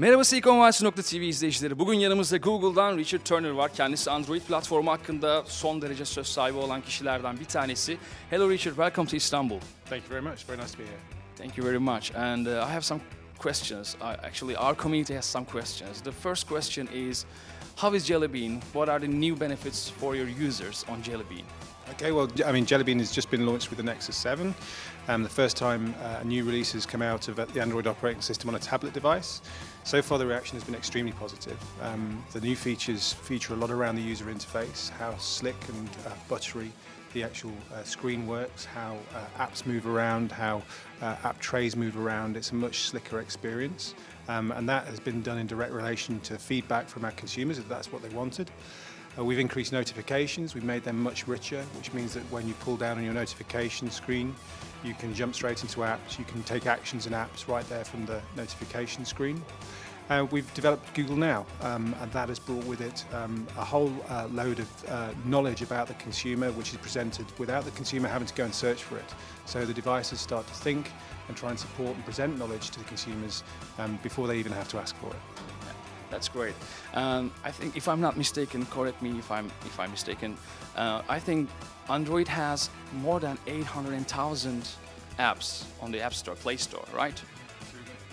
Merhaba Silikon.tv izleyicileri. Bugün yanımızda Google'dan Richard Turner var. Kendisi Android platformu hakkında son derece söz sahibi olan kişilerden bir tanesi. Hello Richard, welcome to Istanbul. Thank you very much. Very nice to be here. Thank you very much. And uh, I have some questions. Uh, actually, our community has some questions. The first question is, how is Jelly Bean? What are the new benefits for your users on Jelly Bean? Okay, well, I mean, Jelly Bean has just been launched with the Nexus 7. Um, the first time uh, a new release has come out of uh, the Android operating system on a tablet device. So far, the reaction has been extremely positive. Um, the new features feature a lot around the user interface, how slick and uh, buttery the actual uh, screen works, how uh, apps move around, how uh, app trays move around. It's a much slicker experience. Um, and that has been done in direct relation to feedback from our consumers that that's what they wanted. Uh, we've increased notifications, we've made them much richer, which means that when you pull down on your notification screen, you can jump straight into apps, you can take actions in apps right there from the notification screen. Uh, we've developed Google Now, um, and that has brought with it um, a whole uh, load of uh, knowledge about the consumer, which is presented without the consumer having to go and search for it. So the devices start to think and try and support and present knowledge to the consumers um, before they even have to ask for it. That's great. Um, I think, if I'm not mistaken, correct me if I'm if I'm mistaken. Uh, I think Android has more than 800,000 apps on the App Store, Play Store, right?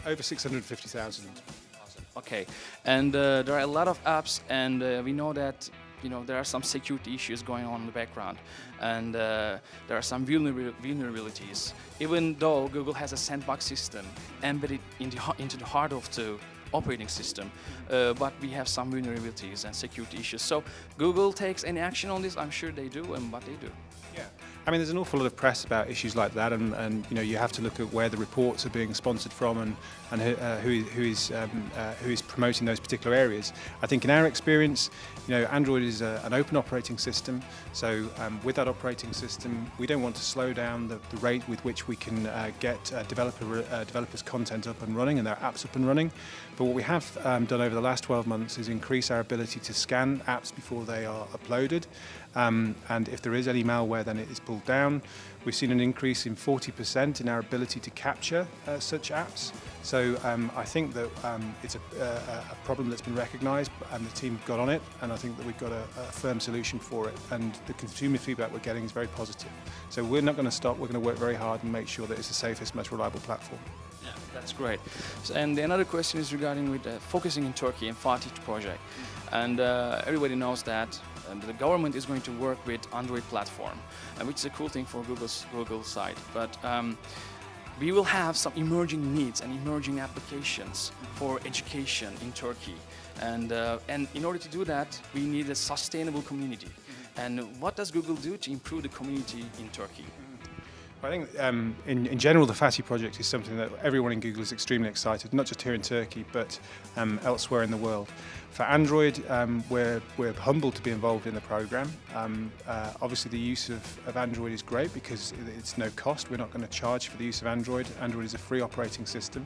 Over 650,000. Okay, and uh, there are a lot of apps, and uh, we know that you know there are some security issues going on in the background, and uh, there are some vulnerabil- vulnerabilities. Even though Google has a sandbox system embedded in the, into the heart of the operating system, uh, but we have some vulnerabilities and security issues. So Google takes any action on this? I'm sure they do, and what they do. Yeah, I mean, there's an awful lot of press about issues like that, and, and you know, you have to look at where the reports are being sponsored from and and who, uh, who, who is um, uh, who is promoting those particular areas. I think in our experience, you know, Android is a, an open operating system, so um, with that operating system, we don't want to slow down the, the rate with which we can uh, get uh, developer uh, developers' content up and running and their apps up and running. But what we have um, done over the last 12 months is increase our ability to scan apps before they are uploaded. Um, and if there is any malware, then it is pulled down. We've seen an increase in 40% in our ability to capture uh, such apps. So um, I think that um, it's a, a, a problem that's been recognised and the team got on it. And I think that we've got a, a firm solution for it. And the consumer feedback we're getting is very positive. So we're not going to stop. We're going to work very hard and make sure that it's the safest, most reliable platform. Yeah, that's great. So, and another question is regarding with uh, focusing in Turkey and Fatih project, and uh, everybody knows that and the government is going to work with Android platform, uh, which is a cool thing for Google's Google side. But um, we will have some emerging needs and emerging applications for education in Turkey, and uh, and in order to do that, we need a sustainable community. And what does Google do to improve the community in Turkey? I think um, in, in general the FATI project is something that everyone in Google is extremely excited, not just here in Turkey but um, elsewhere in the world. For Android, um, we're, we're humbled to be involved in the program. Um, uh, obviously the use of, of Android is great because it's no cost. We're not going to charge for the use of Android. Android is a free operating system.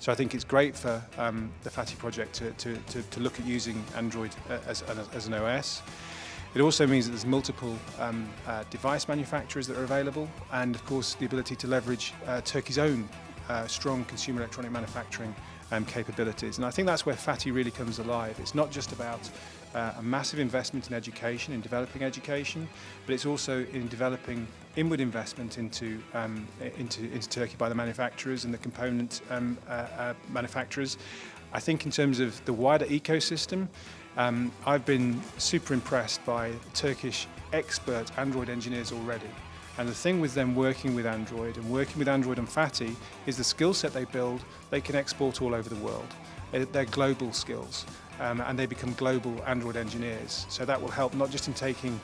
So I think it's great for um, the FATI project to, to, to, to look at using Android uh, as, as an OS. It also means that there's multiple um, uh, device manufacturers that are available, and of course the ability to leverage uh, Turkey's own uh, strong consumer electronic manufacturing um, capabilities. And I think that's where FATI really comes alive. It's not just about uh, a massive investment in education, in developing education, but it's also in developing inward investment into, um, into, into Turkey by the manufacturers and the component um, uh, uh, manufacturers. I think in terms of the wider ecosystem, um, I've been super impressed by Turkish expert Android engineers already. And the thing with them working with Android and working with Android and Fatty is the skill set they build, they can export all over the world. They're global skills um, and they become global Android engineers. So that will help not just in taking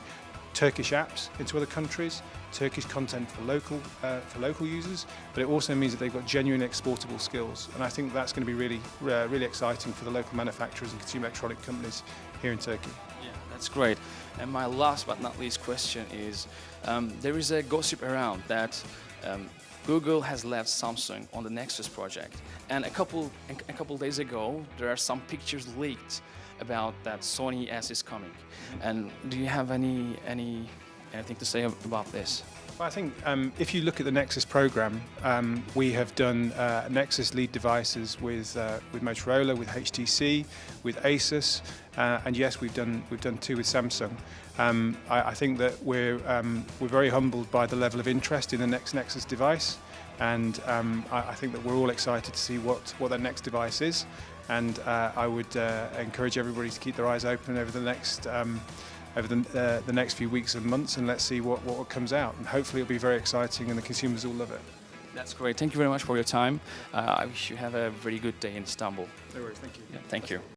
Turkish apps into other countries, Turkish content for local uh, for local users, but it also means that they've got genuine exportable skills, and I think that's going to be really uh, really exciting for the local manufacturers and consumer electronic companies here in Turkey. Yeah, that's great. And my last but not least question is um, there is a gossip around that um, Google has left Samsung on the Nexus project. And a couple, a couple days ago, there are some pictures leaked about that Sony S is coming. And do you have any, any anything to say about this? Well, I think um, if you look at the Nexus program, um, we have done uh, Nexus lead devices with uh, with Motorola, with HTC, with Asus, uh, and yes, we've done we've done two with Samsung. Um, I, I think that we're um, we're very humbled by the level of interest in the next Nexus device, and um, I, I think that we're all excited to see what what that next device is. And uh, I would uh, encourage everybody to keep their eyes open over the next. Um, over the, uh, the next few weeks and months, and let's see what, what comes out. And hopefully, it'll be very exciting, and the consumers will love it. That's great. Thank you very much for your time. Uh, I wish you have a very good day in Istanbul. No worries, thank you. Yeah, thank you.